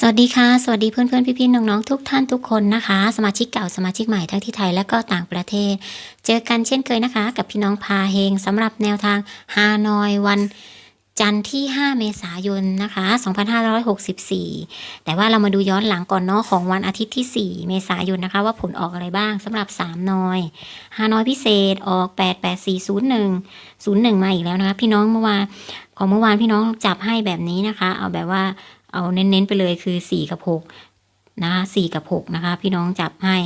สวัสดีค่ะ สวัสดีเพื่อนเพื่อนพี่พี่ๆน้องๆทุกท่านทุกคนนะคะ สมาชิกเก่าสมาชิกใหม่ทั้งที่ไทยและก็ต่างประเทศ เจอกันเช่นเคยนะคะ กับพี่น้องพาเฮงสำหรับแนวทางฮานอยวันจันทร์ที่ 5 เมษายนนะคะ 2564 แต่ว่าเรามาดูย้อนหลังก่อนเนาะของวันอาทิตย์ที่ 4 เมษายนนะคะ ว่าผลออกอะไรบ้างสำหรับ 3 นอยฮานอยพิเศษออก 88401 01 มาอีกแล้วนะคะ พี่น้องเมื่อวานของเมื่อวานพี่น้องจับให้แบบนี้นะคะ เอาแบบว่า เอาเน้นๆไปเลยคือ 4 กับ 6 นะคะ4กับ 6 นะคะ พี่น้องจับให้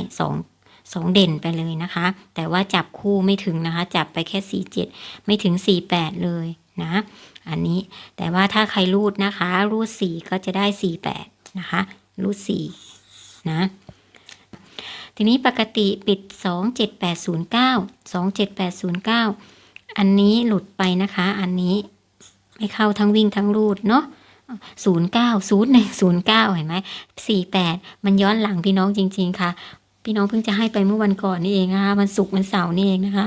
2 2 เด่นไปเลยนะคะ แต่ว่าจับคู่ไม่ถึงนะคะ จับไปแค่ 4 7 ไม่ถึง 4 8 เลยนะ อันนี้แต่ว่าถ้าใครรูดนะคะ รูด 4 ก็จะได้ 4 8 นะคะ รูด 4 นะทีนี้ปกติปิด 2 7 8 0 9 2 7 8 0 9 อันนี้หลุดไปนะคะ อันนี้ไม่เข้าทั้งวิ่งทั้งรูดเนาะ ศูนย์เก้าศูนย์หนึ่งศูนย์เก้าเห็นไหมสี่แปดมันย้อนหลังพี่น้องจริง ๆ ค่ะ พี่น้องเพิ่งจะให้ไปเมื่อวันก่อนนี่เองนะคะวันศุกร์วันเสาร์นี่เองนะคะ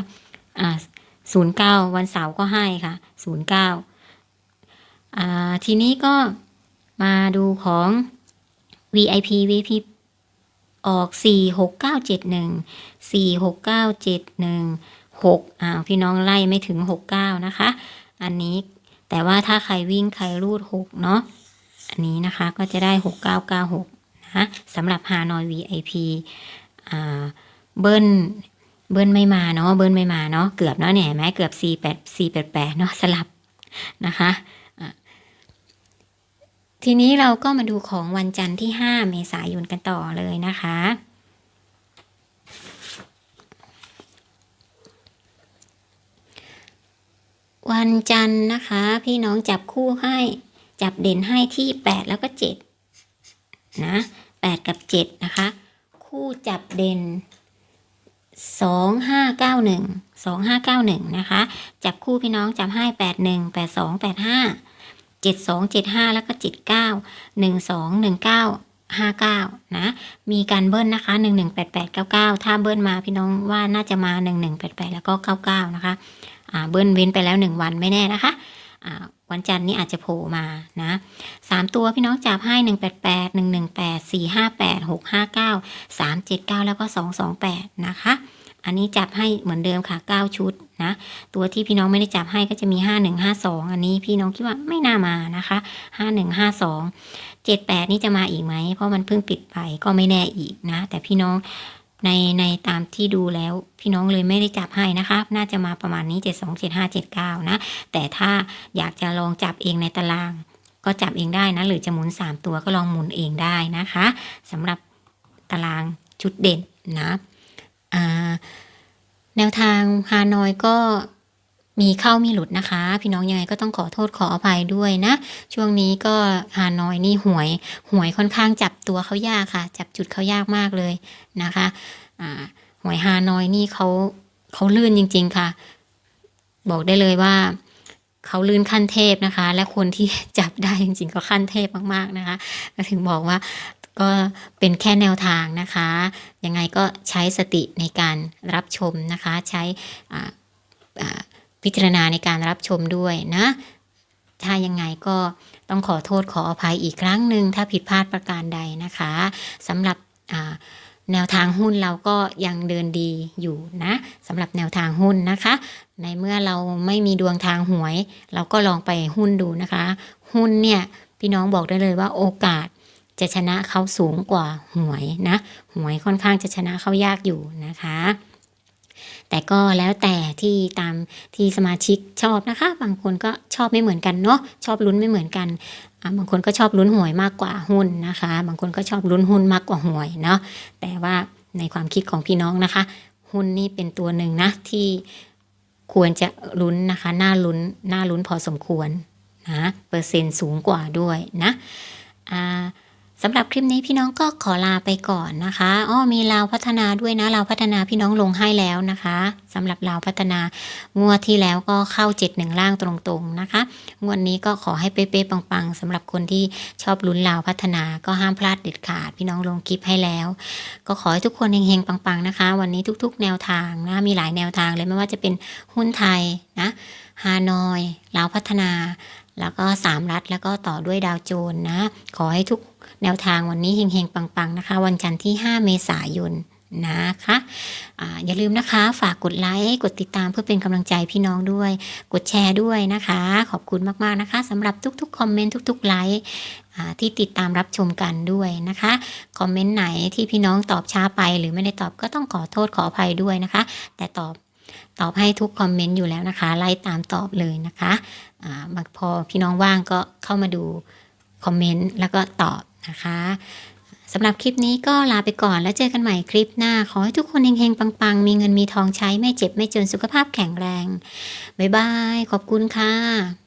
อ่าศูนย์เก้าวันเสาร์ก็ให้ค่ะศูนย์เก้าอ่าทีนี้ก็มาดูของ VIP VIP ออกสี่หกเก้าเจ็ดหนึ่งสี่หกเก้าเจ็ดหนึ่งหกอ้าวพี่น้องไล่ไม่ถึงหกเก้านะคะ อันนี้ แต่ว่าถ้าใครวิ่งใครรูด 6 เนาะอันนี้นะคะก็จะได้ 6996นะสำหรับฮานอย VIP อ่าเบิ้ลเบิ้ลไม่มาเนาะเบิ้ลไม่มาเนาะเกือบเนาะเนี่ยเห็นไหมเกือบ 48 488เนาะสลับนะคะอะทีนี้เราก็มาดูของวันจันทร์ที่ 5 เมษายนกันต่อเลยนะคะ วันจันทร์นะคะ พี่น้องจับคู่ให้ จับเด่นให้ที่ 8 แล้วก็ 7 นะ 8 กับ 7 นะคะ คู่จับเด่น 2 5 9 1 2 5 9 1 นะคะ จับคู่พี่น้องจับให้ 8 1 8 2 8 5 7 2 7 5 แล้วก็ 7 9 12 19 5 9 นะ มีการเบิ้ลนะคะ 1 1 8 8 9 9 ถ้าเบิ้ลมาพี่น้องว่าน่าจะมา 1 1 8 8 แล้วก็ 99 นะคะ อ่า เบิ้ลเว้นไปแล้วหนึ่งวันไม่แน่นะคะ อ่า วันจันทร์นี้อาจจะโผล่มา นะสามตัวพี่น้องจับให้หนึ่งแปดแปดหนึ่งหนึ่งแปดสี่ห้าแปดหกห้าเก้าสามเจ็ดเก้าแล้วก็สองสองแปดนะคะ อันนี้จับให้เหมือนเดิมค่ะเก้าชุดนะตัวที่พี่น้องไม่ได้จับให้ก็จะมีห้าหนึ่งห้าสองอันนี้พี่น้องคิดว่าไม่น่ามานะคะห้าหนึ่งห้าสองเจ็ดแปดนี่จะมาอีกไหม เพราะมันเพิ่งปิดไปก็ไม่แน่อีกนะ แต่พี่น้องในในตามที่ดูแล้วพี่น้องเลยไม่ได้จับให้นะคะ น่าจะมาประมาณนี้ 7 2 7 5 7 9 นะ แต่ถ้าอยากจะลองจับเองในตาราง ก็จับเองได้นะ หรือจะหมุน 3 ตัวก็ลองหมุนเองได้นะคะสำหรับตารางชุดเด่นนะ แนวทางฮานอยก็มีเข้ามีหลุดนะคะ พี่น้องยังไงก็ต้องขอโทษขออภัยด้วยนะ ช่วงนี้ก็ฮานอยนี่หวยหวยค่อนข้างจับตัวเขายากค่ะ จับจุดเขายากมากเลยนะคะอ่าหวยฮานอยนี่เขาเขาลื่นจริง ๆค่ะ บอกได้เลยว่าเขาลื่นขั้นเทพนะคะ และคนที่จับได้จริงๆก็ขั้นเทพมากๆนะคะถึงบอกว่า ก็เป็นแค่แนวทางนะคะ ยังไงก็ใช้สติในการรับชมนะคะ ใช้พิจารณาในการรับชมด้วยนะ ถ้ายังไงก็ต้องขอโทษขออภัยอีกครั้งหนึ่งถ้าผิดพลาดประการใดนะคะสำหรับแนวทางหุ้นเราก็ยังเดินดีอยู่นะสำหรับแนวทางหุ้นนะคะ ในเมื่อเราไม่มีดวงทางหวย เราก็ลองไปหุ้นดูนะคะ หุ้นเนี่ยพี่น้องบอกได้เลยว่าโอกาส จะชนะเขาสูงกว่าหวยนะหวยค่อนข้างจะชนะเขายากอยู่นะคะแต่ก็แล้วแต่ที่ตามที่สมาชิกชอบนะคะ บางคนก็ชอบไม่เหมือนกันเนาะชอบลุ้นไม่เหมือนกัน บางคนก็ชอบลุ้นหวยมากกว่าหุ้นนะคะ บางคนก็ชอบลุ้นหุ้นมากกว่าหวยเนาะแต่ว่าในความคิดของพี่น้องนะคะ หุ้นนี่เป็นตัวหนึ่งนะที่ควรจะลุ้นนะคะน่าลุ้นน่าลุ้นพอสมควรนะเปอร์เซ็นต์สูงกว่าด้วยนะอ่า สำหรับคลิปนี้พี่น้องก็ขอลาไปก่อนนะคะอ้อมีลาวพัฒนาด้วยนะลาวพัฒนาพี่น้องลงให้แล้วนะคะสำหรับลาวพัฒนางวดที่แล้วก็เข้า71ล่างตรงๆนะคะ งวดนี้ก็ขอให้เป๊ะๆปังๆสำหรับคนที่ชอบลุ้นลาวพัฒนาก็ห้ามพลาดเด็ดขาด พี่น้องลงคลิปให้แล้ว ก็ขอให้ทุกคนเฮงๆปังๆนะคะ วันนี้ทุกๆ แนวทางนะมีหลายแนวทางเลยไม่ว่าจะเป็นหุ้นไทยนะฮานอยลาวพัฒนา แล้วก็ 3 รัฐแล้วก็ต่อด้วยดาวโจนนะ ขอให้ทุกแนวทางวันนี้เฮงๆ ปังๆ นะคะ วันจันทร์ที่ 5 เมษายนนะคะออย่าลืมนะคะฝากกดไลค์กดติดตามเพื่อเป็นกำลังใจพี่น้องด้วย กดแชร์ด้วยนะคะ ขอบคุณมากๆนะคะสำหรับทุกๆคอมเมนต์ทุกๆไลค์ที่ติดตามรับชมกันด้วยนะคะคอมเมนต์ไหนที่พี่น้องตอบช้าไปหรือไม่ได้ตอบก็ต้องขอโทษขออภัยด้วยนะคะ แต่ตอบ ตอบให้ทุกคอมเมนต์อยู่แล้วนะคะ ไล่ตามตอบเลยนะคะอ่ามาพอพี่น้องว่างก็เข้ามาดูคอมเมนต์แล้วก็ตอบนะคะสำหรับคลิปนี้ก็ลาไปก่อนแล้วเจอกันใหม่คลิปหน้า ขอให้ทุกคนเฮงๆ ปังๆ มีเงินมีทองใช้ไม่เจ็บไม่จนสุขภาพแข็งแรง บ๊ายบาย ขอบคุณค่ะ